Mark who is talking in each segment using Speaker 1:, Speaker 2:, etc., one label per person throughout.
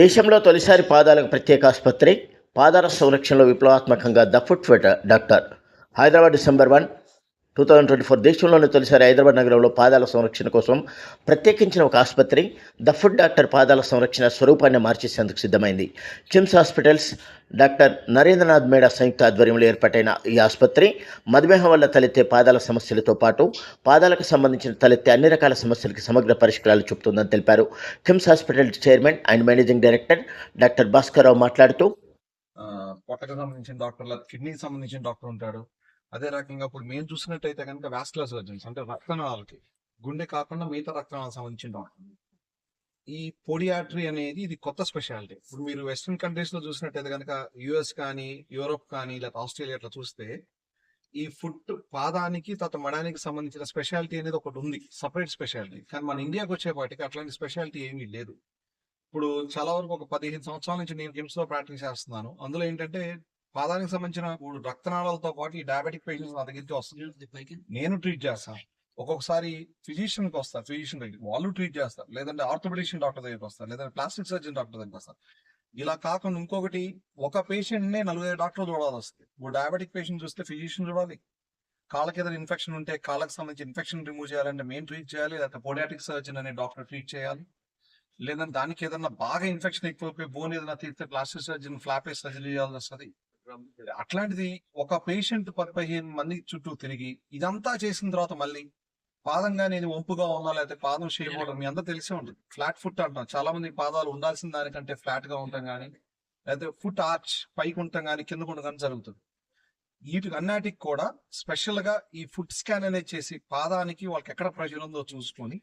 Speaker 1: దేశంలో తొలిసారి పాదాలకు ప్రత్యేక ఆసుపత్రి పాదాల సంరక్షణలో విప్లవాత్మకంగా the foot doctor. Hyderabad December one two thousand twenty four దేశంలోని తొలిసారి హైదరాబాద్ నగరంలో పాదాల సంరక్షణ కోసం ప్రత్యేకించిన ఒక ఆసుపత్రి ద ఫుడ్ డాక్టర్ పాదాల సంరక్షణ స్వరూపాన్ని మార్చేసేందుకు సిద్ధమైంది. కిమ్స్ హాస్పిటల్స్ డాక్టర్ నరేంద్రనాథ్ మేడా సంయుక్త ఆధ్వర్యంలో ఏర్పాటైన ఈ ఆసుపత్రి మధుమేహం వల్ల తలెత్తే పాదాల సమస్యలతో పాటు పాదాలకు సంబంధించిన తలెత్తే అన్ని రకాల సమస్యలకు సమగ్ర పరిష్కారాలు చూపుతుందని తెలిపారు. KIMS hospital chairman and managing director doctor Bhaskar Rao మాట్లాడుతూ
Speaker 2: పొట్టకు సంబంధించిన డాక్టర్ కిడ్నీకి సంబంధించిన డాక్టర్ ఉంటాడు. అదే రకంగా ఇప్పుడు మేము చూసినట్టయితే కనుక వ్యాస్కులర్ సర్జన్స్ అంటే రక్తనాళాలకి గుండె కాకుండా మిగతా రక్తనాళాలకు సంబంధించిన డాక్టర్ ఈ పొడియాట్రీ అనేది ఇది కొత్త స్పెషాలిటీ. ఇప్పుడు మీరు వెస్ట్రన్ కంట్రీస్లో చూసినట్టయితే కనుక యుఎస్ కానీ యూరోప్ కానీ లేదా ఆస్ట్రేలియా అట్లా చూస్తే ఈ ఫుట్ పాదానికి తర్వాత మడానికి సంబంధించిన స్పెషాలిటీ అనేది ఒకటి ఉంది. Separate speciality. కానీ మన ఇండియాకి వచ్చేపాటికి అట్లాంటి స్పెషాలిటీ ఏమీ లేదు. ఇప్పుడు చాలా వరకు ఒక పదిహేను సంవత్సరాల నుంచి నేను జిమ్స్లో ప్రాక్టీస్ చేస్తున్నాను. అందులో ఏంటంటే పాదానికి సంబంధించిన ఇప్పుడు రక్తనాళాలతో పాటు ఈ డయాబెటిక్ పేషెంట్స్ నా దగ్గరికి వస్తుంది నేను ట్రీట్ చేస్తాను ఒక్కొక్కసారి ఫిజిషియన్కి వస్తారు ఫిజిషియన్ దగ్గర వాళ్ళు ట్రీట్ చేస్తారు లేదంటే ఆర్థోపెడిషన్ డాక్టర్ దగ్గరికి వస్తారు లేదంటే ప్లాస్టిక్ సర్జన్ డాక్టర్ దగ్గరికి వస్తారు ఇలా కాకుండా ఇంకొకటి ఒక పేషెంట్ నే నలుగురు డాక్టర్లు చూడాల్సి వస్తుంది. ఇప్పుడు డయాబెటిక్ పేషెంట్ చూస్తే ఫిజిషియన్ చూడాలి. కాళ్ళకి ఏదైనా ఇన్ఫెక్షన్ ఉంటే కాళ్ళకి సంబంధించి ఇన్ఫెక్షన్ రిమూవ్ చేయాలంటే మేము ట్రీట్ చేయాలి. లేకపోతే పోడియాటిక్ సర్జన్ అనే డాక్టర్ ట్రీట్ చేయాలి. లేదంటే దానికి ఏదైనా బాగా ఇన్ఫెక్షన్ ఎక్కువైపోయి బోన్ ఏదైనా తీస్తే ప్లాస్టిక్ సర్జన్ ఫ్లాప్ సర్జరీ చేయాల్సి వస్తుంది. అట్లాంటిది ఒక పేషెంట్ పదిహేను మంది చుట్టూ తిరిగి ఇదంతా చేసిన తర్వాత మళ్ళీ పాదం కానీ ఇది వంపుగా ఉన్నా లేకపోతే పాదం అవడం మీ అందరూ తెలిసే ఉంటుంది. ఫ్లాట్ ఫుట్ అంటాం చాలా మంది పాదాలు ఉండాల్సిన దానికంటే ఫ్లాట్గా ఉంటాం కానీ లేకపోతే ఫుట్ ఆర్చ్ పైకి ఉంటాం కానీ కిందకు ఉండడం కానీ జరుగుతుంది. వీటికి అన్నిటికి కూడా స్పెషల్గా ఈ ఫుట్ స్కాన్ అనేది చేసి పాదానికి వాళ్ళకి ఎక్కడ ప్రెషర్ ఉందో చూసుకొని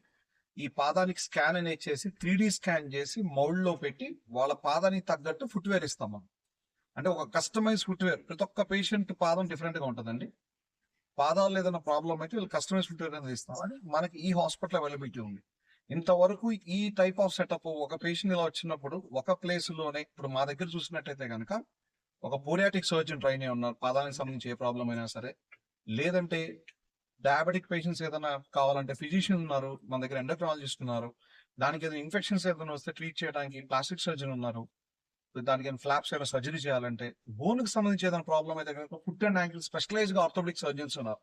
Speaker 2: ఈ పాదానికి స్కాన్ అనేది చేసి త్రీ స్కాన్ చేసి మౌల్డ్లో పెట్టి వాళ్ళ పాదానికి తగ్గట్టు ఫుట్వేర్ ఇస్తాం మనం. అంటే ఒక కస్టమైజ్ ఫుట్వేర్ ప్రతి ఒక్క పేషెంట్ పాదం డిఫరెంట్గా ఉంటుందండి. పాదాలు ఏదైనా ప్రాబ్లం అయితే వీళ్ళు కస్టమైజ్ ఫుట్వేర్ అనేది ఇస్తాం అని మనకి ఈ హాస్పిటల్ అవైలబిలిటీ ఉంది. ఇంతవరకు ఈ టైప్ ఆఫ్ సెటప్ ఒక పేషెంట్ ఇలా వచ్చినప్పుడు ఒక ప్లేస్లోనే ఇప్పుడు మా దగ్గర చూసినట్టయితే కనుక ఒక పోరియాటిక్ సర్జన్ ట్రైన్ ఉన్నారు. పాదానికి సంబంధించి ఏ ప్రాబ్లం అయినా సరే. లేదంటే డయాబెటిక్ పేషెంట్స్ ఏదైనా కావాలంటే ఫిజిషియన్ ఉన్నారు మన దగ్గర ఎండక్రాలజిస్ట్ ఉన్నారు. దానికి ఏదైనా ఇన్ఫెక్షన్స్ ఏదైనా వస్తే ట్రీట్ చేయడానికి ప్లాస్టిక్ సర్జన్ ఉన్నారు. దానికి ఫ్లాప్స్ ఏమైనా సర్జరీ చేయాలంటే బోన్కి సంబంధించి ఏదైనా ప్రాబ్లం అయితే కనుక ఫుట్ అండ్ యాంకిల్ స్పెషలైజ్గా ఆర్థోపెడిక్ సర్జన్స్ ఉన్నారు.